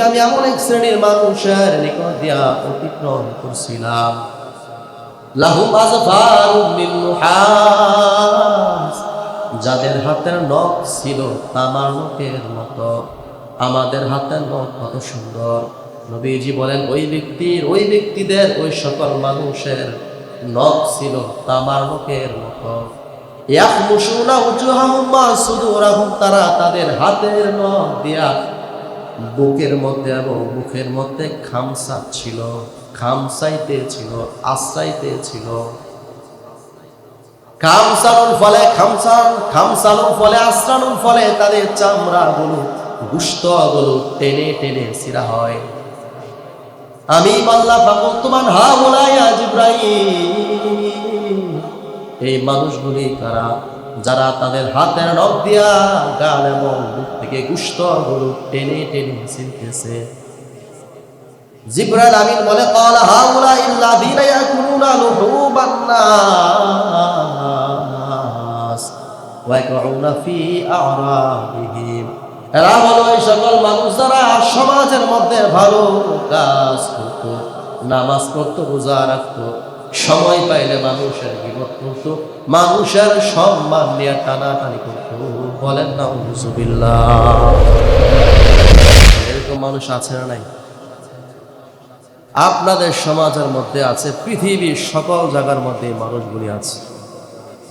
আমি এমন এক শ্রেণির মানুষের নিকট দিয়া অতিক্রম করছিলাম। যাদের হাতের নখ ছিল তামার নখের মতো। আমাদের হাতের নখ কত সুন্দর। নবীজি বলেন, ওই ব্যক্তির, ওই ব্যক্তিদের, ওই সকল মানুষের নখ ছিল তামার নখের মতো। তারা তাদের হাতের নখ দিয়া বুকের মধ্যে এবং মুখের মধ্যে খামসা ছিল, খামসাইতে ছিল, আশ্রাইতে ছিল। খামসানোর ফলে খামসান খামসানোর ফলে আশ্রানোর ফলে তাদের চামড়াগুলো, গুস্তগুলো টেনে টেনে সিরা হয়। আমি বললাম ফাকুল তোমার হা বলাইয়া জিব্রাহিম এই মানুষগুলি কারা যারা তাদের হাতের নখ দিয়া গাল এবং বুক থেকে গুস্তগুলো টেনে টেনে ছিলতেছে জিব্রাইল আমিন বলে قال هؤلاء الذين يأكلون لحوم الناس ويقعون في أعراضهم এরা হলো এই সকল মানুষ যারা সমাজের মধ্যে ভালো কাজ করতো, নামাজ পড়তো, রোজা রাখতো, সময় পাইলে মানুষের বিপদ করতো, মানুষের সম্মান নিয়ে টানাটানি করতো। বলেন না এরকম মানুষ আছে না নাই? আপনাদের সমাজের মধ্যে আছে, পৃথিবীর সকল জায়গার মধ্যে মানুষগুলি আছে।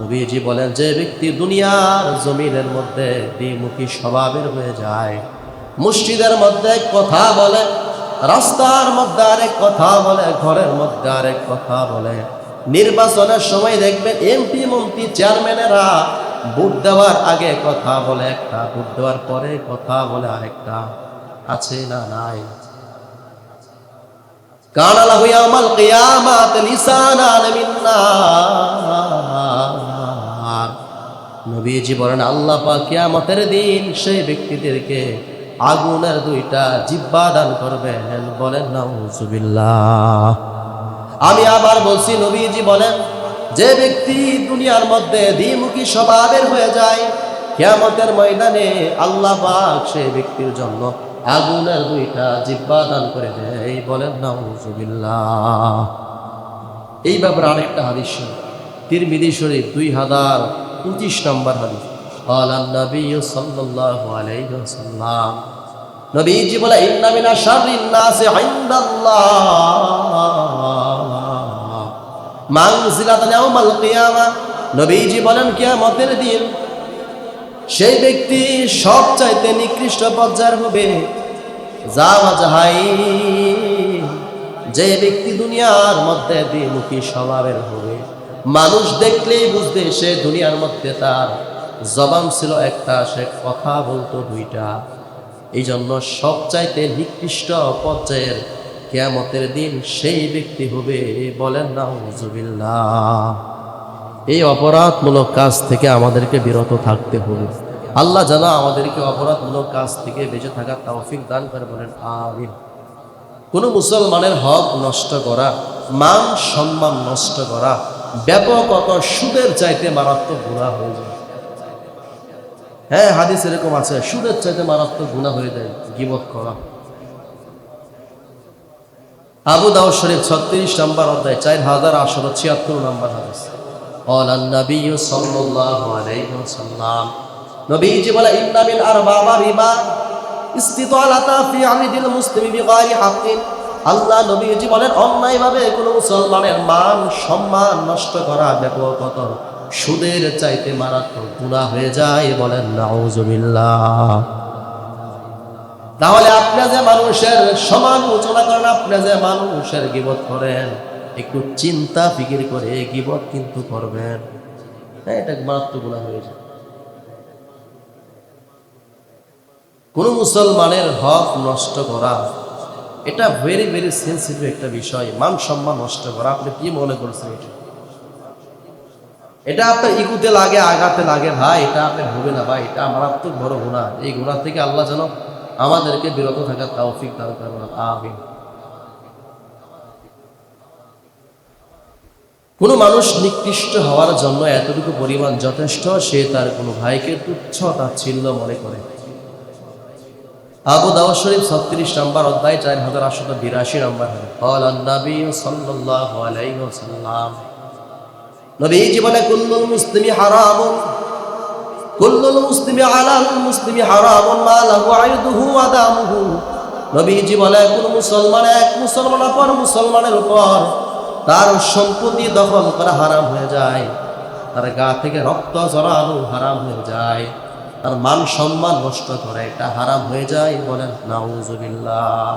নবীজি বলেন, যে ব্যক্তি দুনিয়ার জমিনের মধ্যে দ্বিমুখী স্বভাবের হয়ে যায়, মসজিদের মধ্যে কথা বলে, রাস্তার মধ্যে আরেক কথা বলে, ঘরের মধ্যে আরেক কথা বলে। নির্বাচনের সময় দেখবেন, এমপি, মন্ত্রী, চেয়ারম্যানেরা ভোট দেওয়ার আগে কথা বলে, একটা ভোট দেওয়ার পরে কথা বলে, আরেকটা আছে না নাই। কান লাহু ইয়াউমাল কিয়ামাত লিসানান মিন নবীজি বলেন, আল্লাহ পাক কিয়ামতের দিন সেই ব্যক্তিদেরকে আগুনের দুইটা জিব্বা দান করবেন বলেন, নাউজুবিল্লাহ। আমি আবার বলছি, নবীজি বলেন, যে ব্যক্তি দুনিয়ার মধ্যে দ্বিমুখী স্বভাবের হয়ে যায়, কিয়ামতের ময়দানে আল্লাহ পাক সেই ব্যক্তির জন্য আগুন আর দুইটা জিব্বা দান করে দেয়, বলেন না হুজুবিল্লা এই ব্যাপারে আরেকটা হাদিস তিরমিদি শরীফ দুই হাজার পঁচিশ নম্বর হাদিস। নবীজি বলে ইন্নামিনা শারিন নাসে ইন্দাল্লাহ। মাংসিলাত নাও মাল কিয়ামা। নবীজি বলেন, কিয়ামতের দিন সেই ব্যক্তি সব চাইতে নিকৃষ্ট পর্যায়ের হবে। যাহাই, যে ব্যক্তি দুনিয়ার মধ্যে দ্বিমুখী স্বভাবের হবে। মানুষ দেখলেই বুঝবে সে দুনিয়ার মধ্যে তার জবান ছিল একটা, সে কথা বলতো দুইটা। এই জন্য সব চাইতে নিকৃষ্ট পর্যায়ের কেয়ামতের দিন সেই ব্যক্তি হবে বলেন না হুজুবিল্লাহ এই অপরাধমূলক কাজ থেকে আমাদেরকে বিরত থাকতে হবে। আল্লাহ জানা আমাদেরকে অপরাধমূলক কাজ থেকে বেঁচে থাকার তৌফিক দান করে বলেন, আমিন। কোনো মুসলমানের হক নষ্ট করা, মান সম্মান নষ্ট করা ব্যাপকত সুদের চাইতে মারাত্মক গুণা হয়ে যায়। হ্যাঁ হাদিস এরকম আছে, সুদের চাইতে মারাত্মক গুণা হয়ে যায়, গিবত করা। আবু দাউদ শরীফ ছত্রিশ নম্বর অধ্যায়, চার হাজার আঠারো ছিয়াত্তর নম্বর হাদিস। قال النبي صلى الله عليه وسلم নবীজি বলে ইন্না মিন আরবাবা রিবা ইস্তিতালাতা ফি আমিদিল মুসলিমি বিগাইরি হাক্কিন আল্লাহ নবীজি বলেন অন্যায়ভাবে কোনো মুসলমানের মান সম্মান নষ্ট করা ব্যাপকত সুদের চাইতে মারাত্মক গুনাহ হয়ে যায় বলেন নাউজুবিল্লাহ তাহলে আপনি যে মানুষের সমালোচনা করেন আপনি যে মানুষের গিবত করেন একটু চিন্তা ফিকির করে গিবত কিন্তু করবেন। হ্যাঁ এটা মারাত্মক গুণা হয়ে যায়। কোন মুসলমানের হক নষ্ট করা, এটা ভেরি ভেরি সেন্সিটিভ একটা বিষয়। মান সম্মান নষ্ট করা, আপনি কি মনে করছেন এটা? এটা আপনার ইকুতে লাগে, আঘাতে লাগে, ভাই, এটা আপনি হবে না, ভাই, এটা মারাত্মক বড় গুণা এই গুণা থেকে আল্লাহ যেন আমাদেরকে বিরত থাকার তৌফিক দান করবেন আমিন। কোনো মানুষ নিকৃষ্ট হওয়ার জন্য এতটুকু পরিমাণ যথেষ্ট, সে তার কোনো ভাইকে তুচ্ছ তাচ্ছিল্য মনে করে। আবু দাওয়া শরীফ ছত্রিশ নম্বর অধ্যায় চার হাজার আটশত বিরাশি নম্বর সাল্লাম নবী জীবনে কুল্লুল মুসলিমি হারাম কুল্লুল মুসলিমি আলাল মুসলিমি হারাম মালাহু আয়ুদুহু আদামুহু নবী জীবনে কোন মুসলমান এক মুসলমান অপর মুসলমানের উপর তার সম্পত্তি দখল করা হারাম হয়ে যায়। তার গা থেকে রক্ত জড়ানো হারাম হয়ে যায়। তার মান সম্মান নষ্ট করে এটা হারাম হয়ে যায় বলেন, নাউজুবিল্লাহ।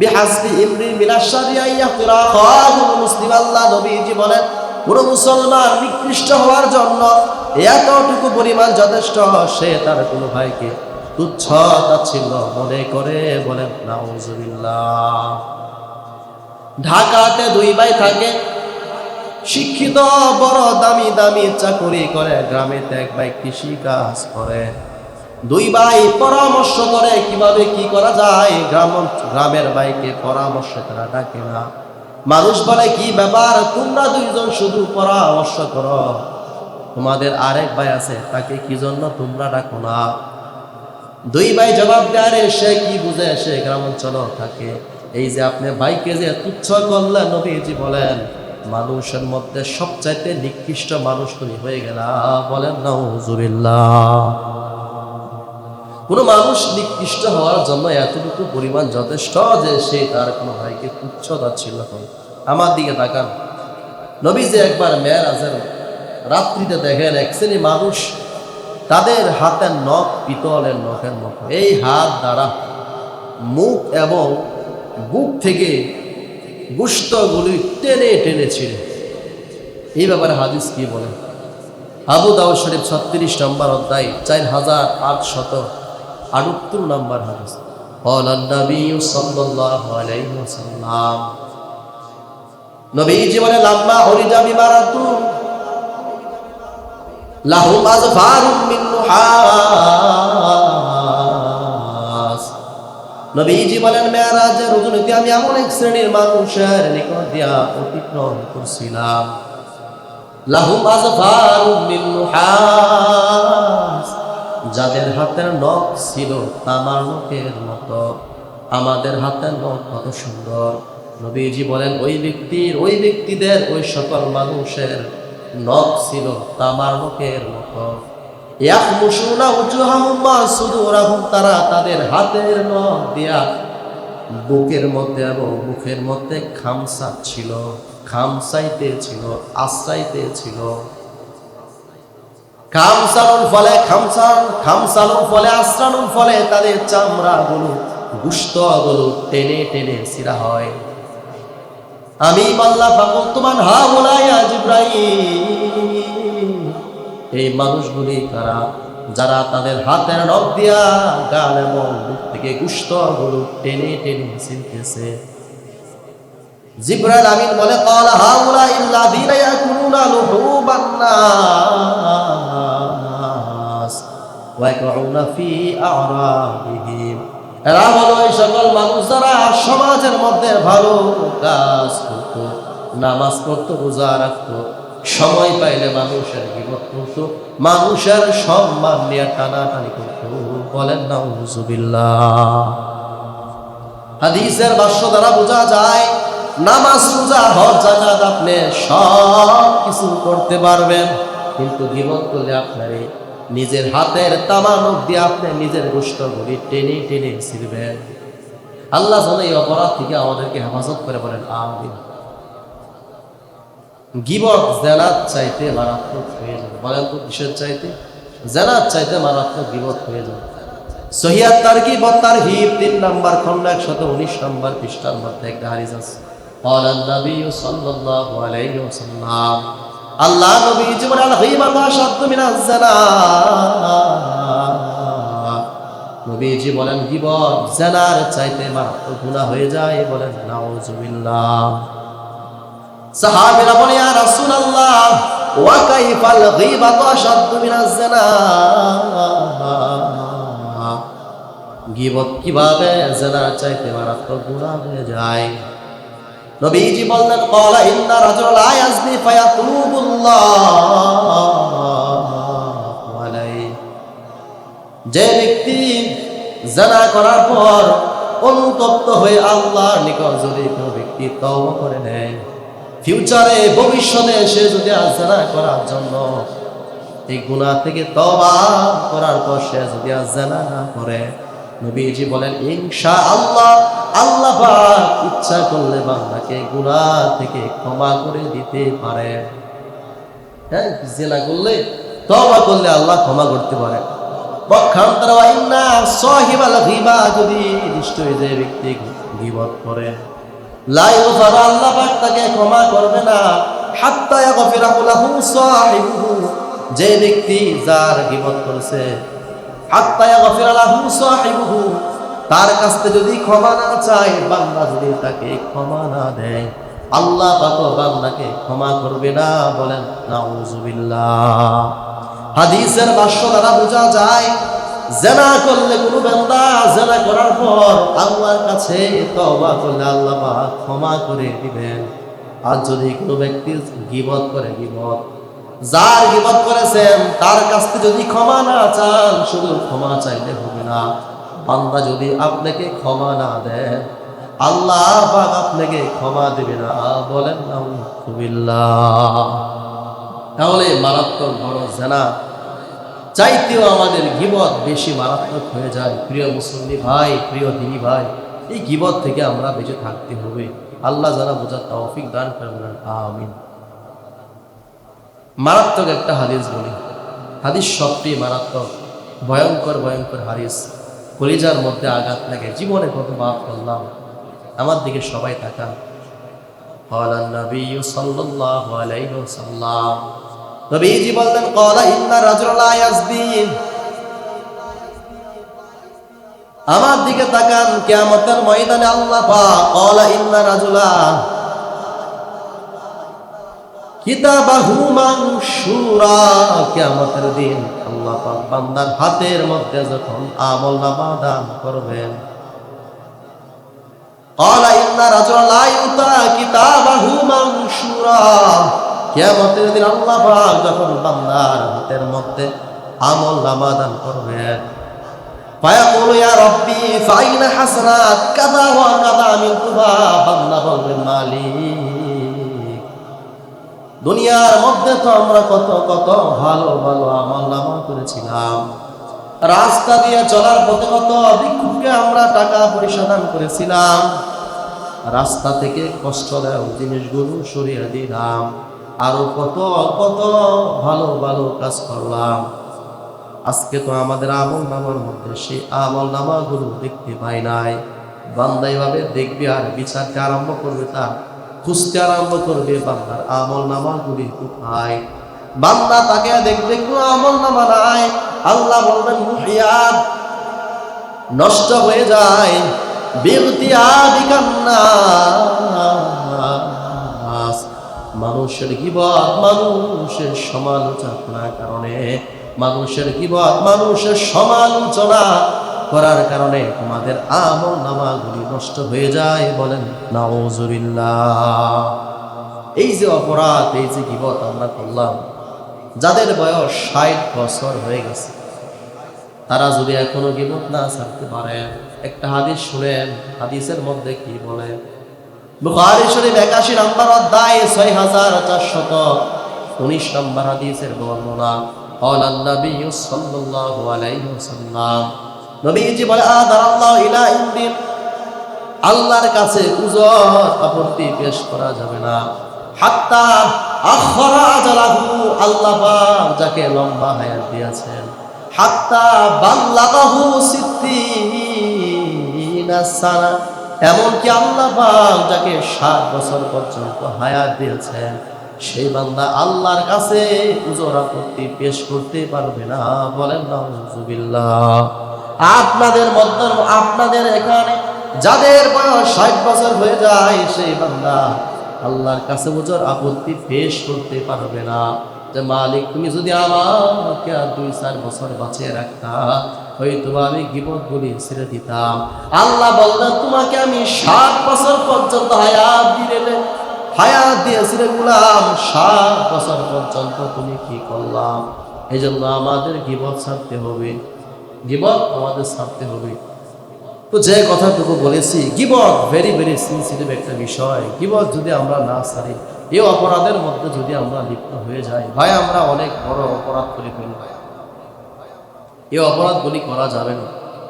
বিহাসবি ইমরি আইয়াকিরা খাহুল মুসলিম আল্লাহ নবীজি বলেন পুরো মুসলমান নিকৃষ্ট হওয়ার জন্য এতটুকু পরিমাণ যথেষ্ট, সে তার কোনো ভাইকে তুচ্ছ তাচ্ছিল্য মনে করে বলেন, নাউজুবিল্লাহ। ঢাকাতে দুই ভাই থাকে। শিক্ষিত, বড়, দামি দামি চাকরি করে। গ্রামেতে এক ভাই কৃষি কাজ করে। দুই ভাই পরামর্শ করে কীভাবে কি করা যায়। গ্রাম গ্রামের ভাইকে পরামর্শ তারা ডাকে না। মানুষ বলে, কি ব্যাপার? তোমরা দুইজন শুধু পরামর্শ করো। তোমাদের আরেক ভাই আছে, তাকে কি জন্য তোমরা ডাকো না? দুই ভাই জবাব দেয় সে কি বুঝে? সে গ্রামাঞ্চল থাকে। এই যে আপনি ভাইকে যে তুচ্ছ করলেন, নবীজি বলেন, মানুষের মধ্যে সবচাইতে নিকৃষ্ট মানুষ তুমি হয়ে গেলা। বলেন, নাউজুবিল্লাহ। কোনো মানুষ নিকৃষ্ট হওয়ার জন্য এতটুকু পরিমাণ যথেষ্ট যে সে তার কোনো ভাইকে তুচ্ছ তাচ্ছিল্য করে আমার দিকে তাকান। নবী যে একবার মেয়ের আছেন রাত্রিতে দেখেন, এক শ্রেণি মানুষ তাদের হাতের নখ পিতলের নখের মতো। এই হাত দ্বারা মুখ এবং বুক থেকে গুস্তগুলি টেনে টেনে এই ব্যাপারে হাদিস কি বলে? আবু দাউ শরীফ ছত্রিশ নম্বর অধ্যায়, চার হাজার আটশত আটত্তর নম্বর হাদিস। নবী জীবনে লাম্বা হরিজাবি মারাতুন নবীজি বলেন মেয়ারাজের রজনীতে আমি এমন এক শ্রেণির মানুষের নিকট দিয়া অতিক্রম করছিলাম। লাহুম আজফারুম মিন নুহাস। যাদের হাতের নখ ছিল তামার নখের মতো, আমাদের হাতের নখ কত সুন্দর। নবীজি বলেন, ওই ব্যক্তির, ওই ব্যক্তিদের, ওই সকল মানুষের নখ ছিল তামার নখের মতো। তারা তাদের হাতের নখ দিয়া বুকের মধ্যে এবং মুখের মধ্যে খামসা ছিল, খামসাইতে ছিল, আশ্রাইতে ছিল। ফলে খামসান ফলে ফলে তাদের চামড়াগুলো গুস্তগুলো টেনে টেনে সিরা হয়। আমি মাল্লা ফাকুল তোমার হা বলাইয়া জিব্রাহিম এই মানুষগুলি তারা, যারা তাদের হাতের নখ দিয়া গাল এবং বুক থেকে গুলো টেনে টেনে ছিলতেছে জিব্রাইল আমিন বলে ক্বাল হাউলা ইল্লাযীনা ইয়াকুলুনা লুহুবান নাস ওয়া ইয়াকউনা ফি আরাবিহিম। এরা হলো এই সকল মানুষ যারা সমাজের মধ্যে ভালো কাজ করত, নামাজ পড়তো, রোজা রাখতো সময় পাইলে মানুষের বিপদ করতো। মানুষের সম্মান নিয়ে টানাটানি করতো। বলেন না হাদিসের ভাষ্য দ্বারা বোঝা যায়, নামাজ রোজা, হজ, জাকাত আপনি সব কিছু করতে পারবেন। কিন্তু জীবন করলে আপনার নিজের হাতের তামানক দিয়ে আপনি নিজের গোষ্ঠ ঘড়ি টেনে টেনে ছিড়বেন। আল্লাহ যেন এই অপরাধ থেকে আমাদেরকে হেফাজত করে বলেন, আমিন। গিবত জেলার চাইতে মারাত্মক হয়ে যাবে। বলেন তো চাইতে? জেলার চাইতে মারাত্মক গিবত হয়ে যাবে। সহিয়াত তার গিবত তার হিব তিন নাম্বার খন্ড একশত উনিশ নাম্বার পৃষ্ঠার মধ্যে একটা হারিস আছে। আল্লাহ নবী জীবন আল হিবা মা শব্দ মিনা নবীজি বলেন গিবত জানার চাইতে মারাত্মক গুণা হয়ে যায় বলেন নাউজুবিল্লাহ। সাহাবীরা বলে, ইয়া রাসূলুল্লাহ, ওয়া কাইফাল গীবাতু আশাদ্দু মিনাজ জিনা? গীবত কীভাবে জানার চাইতে মারাত্মক গুনাহ হয়ে যায়? নবীজি বললেন, ক্বালা ইন্না রাজুলা লা ইয়াজনি ফায়াতুবুল্লাহু যে ব্যক্তি জানা করার পর অনুতপ্ত হয়ে আল্লাহর নিকট যদি কোনো ব্যক্তি তওবা করে নেয় ফিউচারে ভবিষ্যতে সে যদি আর জানা করার জন্য এই গুনাহ থেকে তওবা করার পর সে যদি আর জানা না করে, নবীজি বলেন ইনশা আল্লাহ আল্লাহ ইচ্ছা করলে বান্দাকে গুনাহ থেকে ক্ষমা করে দিতে পারে। হ্যাঁ জেনা করলে, তওবা করলে আল্লাহ ক্ষমা করতে পারে। পক্ষান্তর যদি নিশ্চয় যে ব্যক্তি গীবত করে। লা ইগফার আল্লাহ পাক তাকে ক্ষমা করবে না। হাত্তা ইয়াগফিরাহু লাহু সাহিবুহু, যে ব্যক্তি যার গীবত করেছে। হাত্তা ইয়াগফিরা লাহু তার কাছ থেকে যদি ক্ষমা না চায়, বান্দা যদি তাকে ক্ষমা না দেয়, আল্লাহ পাক বান্দাকে ক্ষমা করবে না বলেন, নাউজুবিল্লাহ। হাদিসের ভাষ্য দ্বারা বোঝা যায় জেনা করলে কোনো বান্দা জেনা করার পর আল্লাহর কাছে তওবা করলে আল্লাহ ক্ষমা করে দিবেন। আর যদি কোনো ব্যক্তি গিবত করে, গিবত। যার গিবত করেছেন, তার কাছ থেকে যদি ক্ষমা না চান, শুধু ক্ষমা চাইলে হবে না। বান্দা যদি আপনাকে ক্ষমা না দেন আল্লাহ পাক আপনাকে ক্ষমা দেবে না। বলেন নাউজুবিল্লাহ তাহলে মারাত্মক বড় জেনা। চাইতেও আমাদের গিবত বেশি মারাত্মক হয়ে যায় প্রিয় মুসল্লি ভাই প্রিয় দিনী ভাই এই গিবত থেকে আমরা বেঁচে থাকতে হবে আল্লাহ যারা বোঝার তৌফিক দান করবেন আমিন মারাত্মক একটা হাদিস বলি হাদিস সবটি মারাত্মক ভয়ঙ্কর ভয়ঙ্কর হাদিস কলিজার মধ্যে আঘাত লাগে জীবনে কত বাপ করলাম আমার দিকে সবাই তাকান قال النبي صلى الله عليه وسلم নবীজি বলতেন, কলা ইন্না রাজুল্লাহ ইয়াজদিন আমার দিকে তাকান, কিয়ামতের ময়দানে আল্লাহ পাক কলা ইন্না রাজুলা কিতাবাহু মাংসুরা কিয়ামতের দিন আল্লাহ পাক বান্দার হাতের মধ্যে যখন দান করবেন, কলা ইন্না রাজুলা ইউতা কিতাবাহু কিয়ামতের দিন আল্লাহ পাক যখন বান্দার হাতের মধ্যে আমল নামা দান করবেন ফায়াকুলু ইয়া রব্বি, ফাইনা হাসানাত কাযা ওয়া কাযা আমিলতুহা বান্দা বলবেন মালিক, দুনিয়ার মধ্যে তো আমরা কত কত ভালো ভালো আমল নামা করেছিলাম। রাস্তা দিয়ে চলার পথে কত ভিক্ষুককে আমরা টাকা পরিশোধন করেছিলাম। রাস্তা থেকে কষ্ট দেয় জিনিসগুলো সরিয়ে দিলাম। আরও কত কত ভালো ভালো কাজ করলাম। আজকে তো আমাদের আমল নামার মধ্যে সেই আমল নামাগুলো দেখতে পাই নাই। বান্দা এভাবে দেখবে আর বিচারকে আরম্ভ করবে তা, খুঁজতে আরম্ভ করবে বান্দার আমল নামাগুলি কোথায়? বান্দা তাকে দেখবে কোনো আমল নামা নাই। আল্লাহ বলবেন মুহিয়াত নষ্ট হয়ে যায়। বিরতি আদিকান্নাস মানুষের গিবত মানুষের সমালোচনার কারণে, মানুষের গিবত মানুষের সমালোচনা করার কারণে তোমাদের আমল নামাগুলি নষ্ট হয়ে যায় বলেন। নাউজুবিল্লাহ। এই যে অপরাধ, এই যে গিবত আমরা করলাম, যাদের বয়স ষাট বছর হয়ে গেছে, তারা যদি এখনও গিবত না ছাড়তে পারে, একটা হাদিস শুনেন, হাদিসের মধ্যে কি বলে? বুখারী শরীফ একাশি নম্বর অধ্যায় ছয় হাজার চারশত উনিশ নম্বর হাদিসের বর্ণনা قال النبي صلى الله عليه وسلم নবীজি বলে আদার আল্লাহ ইলা ইন্দিন আল্লাহর কাছে উজর আপত্তি পেশ করা যাবে না হাত্তা আখরা আজালাহু আল্লাহ পাক যাকে লম্বা হায়াত দিয়েছেন হাত্তা বাল্লাগাহু সিদ্দিনা সানা এমনকি আল্লাহ পাক যাকে ষাট বছর পর্যন্ত হায়াত দিয়েছেন, সেই বান্দা আল্লাহর কাছে উজোর আপত্তি পেশ করতে পারবে না। বলেন না আপনাদের মধ্যে, আপনাদের এখানে যাদের বয়স ষাট বছর হয়ে যায়, সেই বান্দা আল্লাহর কাছে উজোর আপত্তি পেশ করতে পারবে না। যে মালিক, তুমি যদি আমাকে আর দুই চার বছর বাঁচিয়ে রাখতা হয়তো আমি গিবত গুলি ছেড়ে দিতাম। আল্লাহ বললেন, তোমাকে আমি ষাট বছর পর্যন্ত হায়াত দিলে হায়াত দিয়েছিলে গুলাম ষাট বছর পর্যন্ত তুমি কি করলাম এই জন্য আমাদের গিবত ছাড়তে হবে। গিবত আমাদের ছাড়তে হবে। তো যে কথাটুকু বলেছি গিবত ভেরি ভেরি সেন্সিটিভ একটা বিষয়। গিবত যদি আমরা না ছাড়ি, এই অপরাধের মধ্যে যদি আমরা লিপ্ত হয়ে যাই, ভাই, আমরা অনেক বড় অপরাধ করে ফেলব। এই অপরাধগুলি করা যাবে না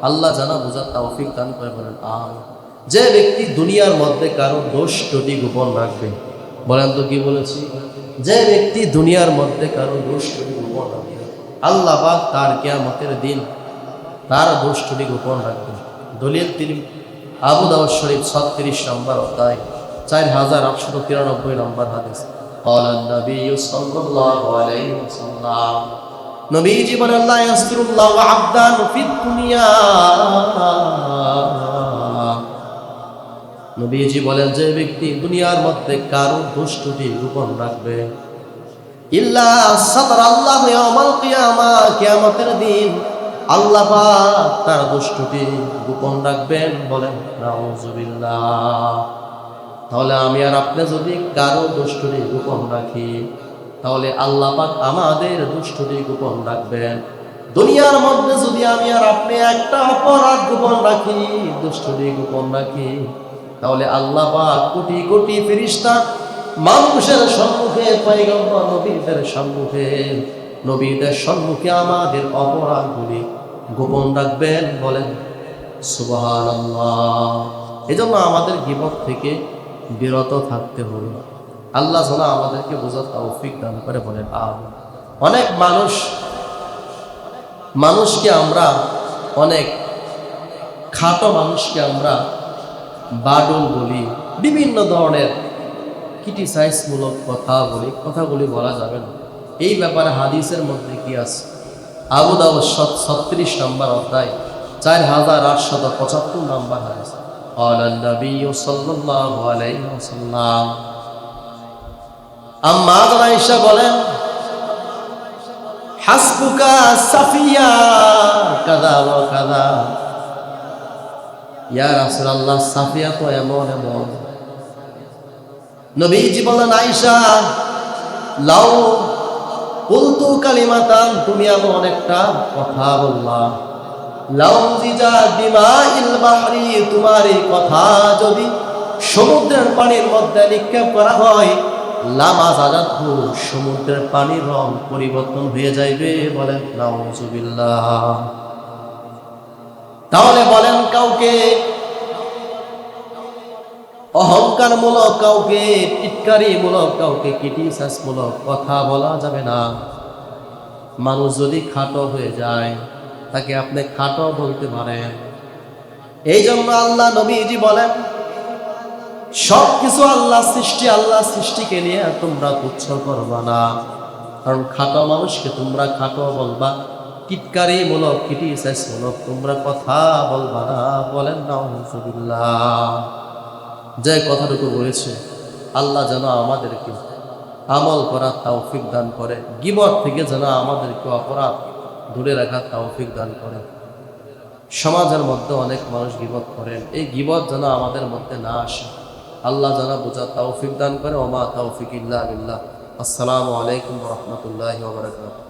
আল্লাহ জানা বোঝার তাওফিক দান করে বলেন আম যে ব্যক্তি দুনিয়ার মধ্যে কারো দোষ ত্রুটি গোপন রাখবে বলেন তো কি বলেছি যে ব্যক্তি দুনিয়ার মধ্যে কারো দোষ ত্রুটি গোপন রাখবে আল্লাহ পাক তার কেয়ামতের দিন তার দোষ ত্রুটি গোপন রাখবে দলিল তিনি আবু দাউদ শরীফ ছত্রিশ নম্বর অধ্যায় চার হাজার আটশো তিরানব্বই নম্বর হাদিস قال النبي صلى الله عليه وسلم নবীজি বলেন লা ইয়াসফিরুল্লাহ আবদান ফিদ দুনিয়া। নবীজি বলেন, যে ব্যক্তি দুনিয়ার মধ্যে কারও দুষ্টটি গোপন রাখবে, ইল্লা সাদর আল্লাহ ইয়াউমাল কিয়ামা, কিয়ামতের দিন আল্লাহ পাক তার দুষ্টটি গোপন রাখবেন বলেন। নাউজুবিল্লাহ। তাহলে আমি আর আপনি যদি কারও দুষ্টটি গোপন রাখি তাহলে আল্লাহ পাক আমাদের দুষ্টটি গোপন রাখবেন। দুনিয়ার মধ্যে যদি আমি আর আপনি একটা অপরাধ গোপন রাখি দুষ্টটি গোপন রাখি, তাহলে আল্লাহ পাক কোটি কোটি ফেরিস্তা মানুষের সম্মুখে, পয়গম্বর নবীদের সম্মুখে নবীদের সম্মুখে আমাদের অপরাধগুলি গোপন রাখবেন, বলেন, সুবহানাল্লাহ। এজন্য আমাদের গিবত থেকে বিরত থাকতে হবে। আল্লাহ জানা আমাদেরকে বোঝা তৌফিক দান করে বলেন অনেক মানুষ, মানুষকে আমরা, অনেক খাটো মানুষকে আমরা বাডল বলি, বিভিন্ন ধরনের ক্রিটিসাইজমূলক কথা বলি, কথাগুলি বলা যাবে না। এই ব্যাপারে হাদিসের মধ্যে কি আছে? আবুদাব ছত্রিশ নম্বর অধ্যায়, চার হাজার আটশত পঁচাত্তর নম্বর হাদিস। আল্লাহ নবী সাল্লাল্লাহু আলাইহি ওয়াসাল্লাম আম্মা আয়েশা বলেন, হাসবুকা সাফিয়া, কাদা ওয়া কাদা। ইয়া রাসূলুল্লাহ, সাফিয়া তো এমন এমন। নবীজি বলেন, আয়েশা, লাউ কুলতু কালিমাতান, তুমি এমন একটা কথা বললা। লাউ জিজা বিমাইল বাহরি, তোমার এই কথা যদি সমুদ্রের পানির মধ্যে নিক্ষেপ করা হয় লামা জাজাতহু সমুদ্রের পানির রং পরিবর্তন হয়ে যাইবে বলেন। নাউজুবিল্লাহ। তাহলে বলেন কাউকে অহংকারমূলক, কাউকে টিটকারিমূলক, কাউকে ক্রিটিসাইজমূলক কথা বলা যাবে না। মানুষ যদি খাটো হয়ে যায়, তাকে আপনি খাটো বলতে পারেন। এই জন্য আল্লাহ নবীজি বলেন সব কিছু আল্লাহ সৃষ্টি, আল্লাহ সৃষ্টিকে নিয়ে তোমরা তুচ্ছ করবা না। কারণ খাটো মানুষকে তোমরা খাটো বলবা টিটকারি মূলক ক্রিটিসাইজ মূলক তোমরা কথা বলবা না, বলেন না যে কথাটুকু বলেছে, আল্লাহ যেন আমাদেরকে আমল করার তৌফিক দান করে, গিবত থেকে যেন আমাদেরকে অপরাধ দূরে রাখার তৌফিক দান করে। সমাজের মধ্যে অনেক মানুষ গিবত করেন, এই গিবত যেন আমাদের মধ্যে না আসে। আল্লাহ যেন বোঝা তৌফিক দান করে ওমা তৌফিক ইল্লা বিল্লাহ। আসসালামু আলাইকুম রহমতুল্লাহ বারকাত